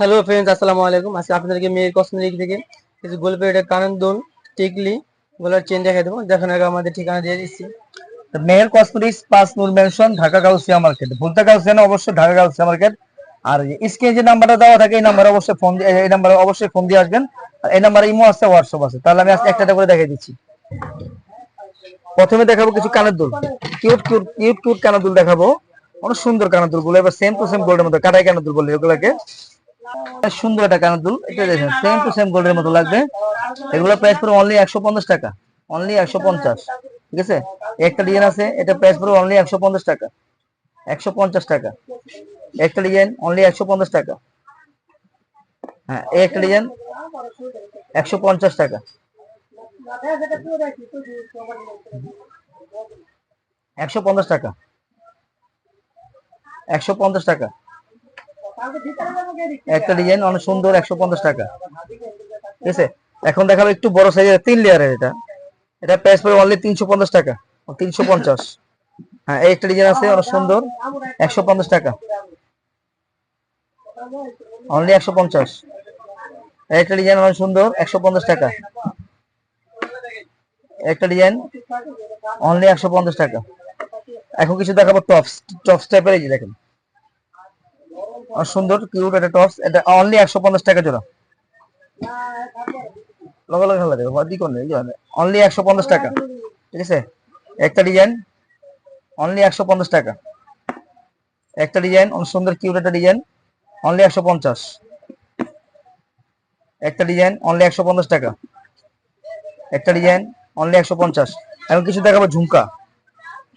Hello friends আসসালামু আলাইকুম। আজকে আপনাদেরকে মেয়ের কসমেটিক থেকে কিছু গোলপের এটা কানের দুল টিকলি গোলার চেন দেখাই দেবো। দেখেন আগে আমাদের ঠিকানা দিয়ে দিচ্ছি। মেহের কসমেটিক্স পাঁচ নূর মেনশন ঢাকা গাউসিয়া মার্কেট ভুলতা গাউসিয়া না, অবশ্যই ঢাকা গাউসিয়া মার্কেট আর স্ক্রিনে যে নাম্বারটা দেওয়া থাকে, এই নাম্বারে অবশ্যই ফোন এই নাম্বারে অবশ্যই ফোন দিয়ে আসবেন। আর এই নাম্বারে ইমো আছে হোয়াটসঅ্যাপ আছে। তাহলে আমি আজকে একটা করে দেখাই দিচ্ছি। প্রথমে দেখাবো কিছু কানের দুল কিউট কিউট কিউট কিউট কানের দুল দেখাবো। অনেক সুন্দর কানের দুলগুলো এবার সেম টু সেম গোল্ডের মতো কাটাই কানের দুল বলে এগুলোকে। বেশ সুন্দর একটা কানের দুল। এটা দেখেন সেম টু সেম গোল্ডের মতো লাগবে। এগুলো প্রাইস পড়বে অনলি একশো পঞ্চাশ টাকা। অনলি একশো পঞ্চাশ। ঠিক আছে? একটা ডিজাইন আছে এটা প্রাইস পড়বে অনলি একশো পঞ্চাশ টাকা। একশো পঞ্চাশ টাকা। একটা ডিজাইন অনলি একশো পঞ্চাশ টাকা। হ্যাঁ এই একটা ডিজাইন একশো পঞ্চাশ টাকা। একশো পঞ্চাশ টাকা। একশো পঞ্চাশ টাকা। একটা ডিজাইন অনেক সুন্দর একশো পঞ্চাশ টাকা। ঠিক আছে? এখন দেখাবো একটু বড় সাইজের তিন লেয়ারের এটা। এটা প্রাইস পড়বে অনলি তিনশো পঞ্চাশ টাকা। তিনশো পঞ্চাশ। হ্যাঁ এই একটা ডিজাইন আছে অনেক সুন্দর। একশো পঞ্চাশ টাকা। অনলি একশো পঞ্চাশ। একটা ডিজাইন অনেক সুন্দর একশো পঞ্চাশ টাকা। একটা ডিজাইন অনলি একশো পঞ্চাশ টাকা। এখন কিছু দেখাবো টপস টপস টাইপের এই যে দেখেন। সুন্দর কিউট একটা টপস এটা অনলি একশো পঞ্চাশ টাকা জোড়া। লগে লগে খেলা দেবে দি করলে? অনলি একশো পঞ্চাশ টাকা, ঠিক আছে? একটা ডিজাইন অনলি একশো পঞ্চাশ টাকা। একটা ডিজাইন অনেক সুন্দর কিউট একটা ডিজাইন অনলি একশো পঞ্চাশ। একটা ডিজাইন অনলি একশো পঞ্চাশ টাকা। একটা ডিজাইন অনলি একশো পঞ্চাশ। এখন কিছু দেখাবো, ঝুমকা।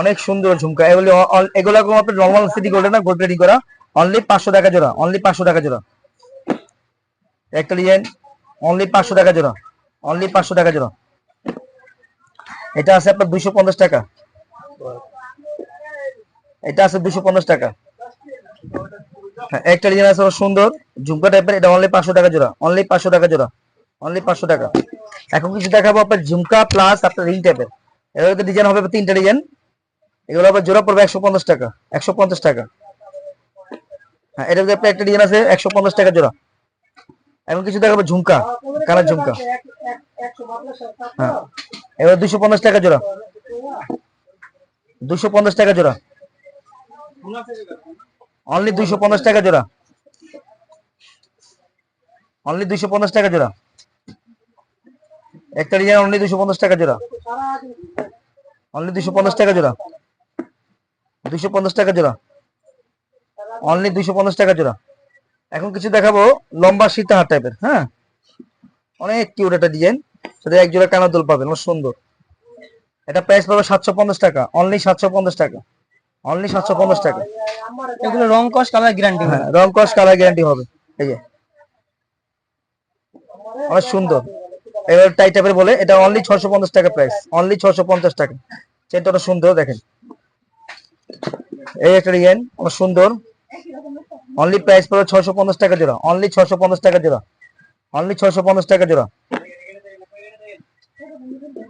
অনেক সুন্দর ঝুমকা। এগুলি, এগুলো আপনার নর্মাল সিটি গোল্ডের না গোল্ড রেডি করা? অনলি পাঁচশো টাকা জোড়া অনলি পাঁচশো টাকা জোড়া। একটা ডিজাইন অনলি পাঁচশো টাকা জোড়া অনলি পাঁচশো টাকা জোড়া। এটা আছে আপনার দুইশো পঞ্চাশ টাকা। এটা আছে দুইশো পঞ্চাশ টাকা। হ্যাঁ, একটা ডিজাইন আছে সুন্দর ঝুমকা টাইপের এটা অনলি পাঁচশো টাকা জোড়া অনলি পাঁচশো টাকা জোড়া অনলি পাঁচশো টাকা। এখন কিছু দেখাবো আপনার ঝুমকা প্লাস আপনার রিং টাইপের এর। ডিজাইন হবে তিনটা ডিজাইন এগুলো আবার জোড়া পড়বে একশো পঞ্চাশ টাকা একশো পঞ্চাশ টাকা। হ্যাঁ ভিতরে আপনার একটা ডিজাইন আছে, একশো পঞ্চাশ টাকা জোড়া। এখন কিছু দেখাবো, ঝুমকা কানের ঝুমকা। হ্যাঁ এবার দুশো পঞ্চাশ টাকা জোড়া। দুশো পঞ্চাশ টাকা জোড়া। অনলি দুইশো পঞ্চাশ টাকা জোড়া। অনলি দুইশো পঞ্চাশ টাকা জোড়া। একটা ডিজাইন অনলি দুইশো পঞ্চাশ টাকা জোড়া। অনলি দুইশো পঞ্চাশ টাকা জোড়া। দুইশো পঞ্চাশ টাকা জোড়া। অনলি দুইশো পঞ্চাশ টাকা জোড়া। এখন কিছু দেখাবো লম্বা সীতাহার টাইপের হ্যাঁ? অনেক কিউট একটা ডিজাইন সেটা এক জোড়া কানা দোল পাবেন অনেক সুন্দর। এটা প্রাইস পাবে সাতশো পঞ্চাশ টাকা অনলি সাতশো পঞ্চাশ টাকা। অনলি সাতশো পঞ্চাশ টাকা। এগুলো রং কস কালার গ্যারান্টি হ্যাঁ রং কস কালার গ্যারান্টি হবে। এই যে। অনেক সুন্দর। এবার টাই টাইপের বলে এটা অনলি ছশো পঞ্চাশ টাকা প্রাইস অনলি ছশো পঞ্চাশ টাকা। অনেক সুন্দর দেখেন। এই একটা ডিজাইন অনেক সুন্দর। অনলি প্রাইস পড়বে ছশো পঞ্চাশ টাকা জোড়া। অনলি ছশো পঞ্চাশ টাকা জোড়া। অনলি ছশো পঞ্চাশ টাকা জোড়া।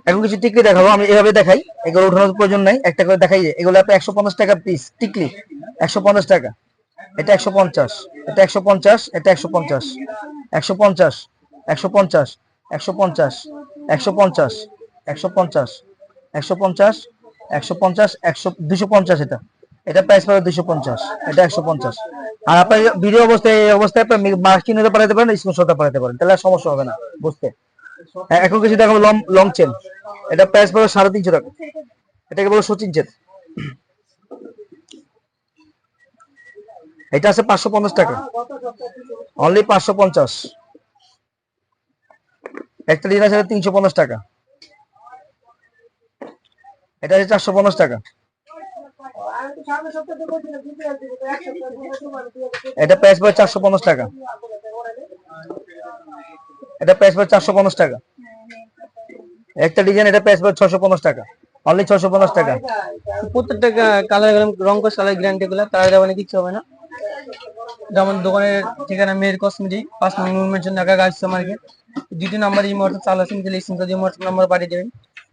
এখন কিছু টিকলি দেখাবো, আমি এভাবে দেখাই। এগুলো উঠানোর প্রয়োজন নাই। একটা করে দেখাই এগুলো আপনি একশো পঞ্চাশ টাকা পিস টিকলি। একশো পঞ্চাশ টাকা। এটা একশো পঞ্চাশ। এটা একশো পঞ্চাশ, এটা একশো পঞ্চাশ। একশো পঞ্চাশ একশো পঞ্চাশ একশো পঞ্চাশ একশো পঞ্চাশ একশো পঞ্চাশ একশো পঞ্চাশ একশো পঞ্চাশ, একশো, দুশো পঞ্চাশ এটা। এটা প্রাইস পাবে দুশো পঞ্চাশ। এটা একশো পঞ্চাশ। আর আপনার ভিডিও অবস্থায় এই অবস্থায় আপনি মার্কিং হতে পাঠাতে পারেন স্ক্রিনশটটা পাঠাতে পারেন তাহলে সমস্যা হবে না বুঝতে? হ্যাঁ, এখন কিছু দেখাবো লং লং চেন এটা প্রাইস পাবে সাড়ে তিনশো টাকা। এটাকে বলো সচিন চেন এটা আছে পাঁচশো পঞ্চাশ টাকা। অনলি পাঁচশো পঞ্চাশ। একটা দিন আছে তিনশো পঞ্চাশ টাকা। এটা আছে চারশো পঞ্চাশ টাকা। এটা প্রাইস পড়ে চারশো পঞ্চাশ টাকা। এটা প্রাইস পড়ে চারশো পঞ্চাশ টাকা। একটা ডিজাইন এটা প্রাইস পড়ে ছশো পঞ্চাশ টাকা। অনলি ছশো পঞ্চাশ টাকা। প্রত্যেকটা কালার রং কস, কালার গ্যারান্টি গুলো কালার দেওয়া কিছু হবে না। যেমন দোকানের ঠিকানা মেয়ের কসমেটিক, পাঁচ নম্বর মেনশন ঢাকা গার্লস মার্কেট দ্বিতীয় নাম্বার এই মুহূর্তে চালু আছেন তাহলে এই দিয়ে হোয়াটসঅ্যাপ নাম্বার পাঠিয়ে দেবেন।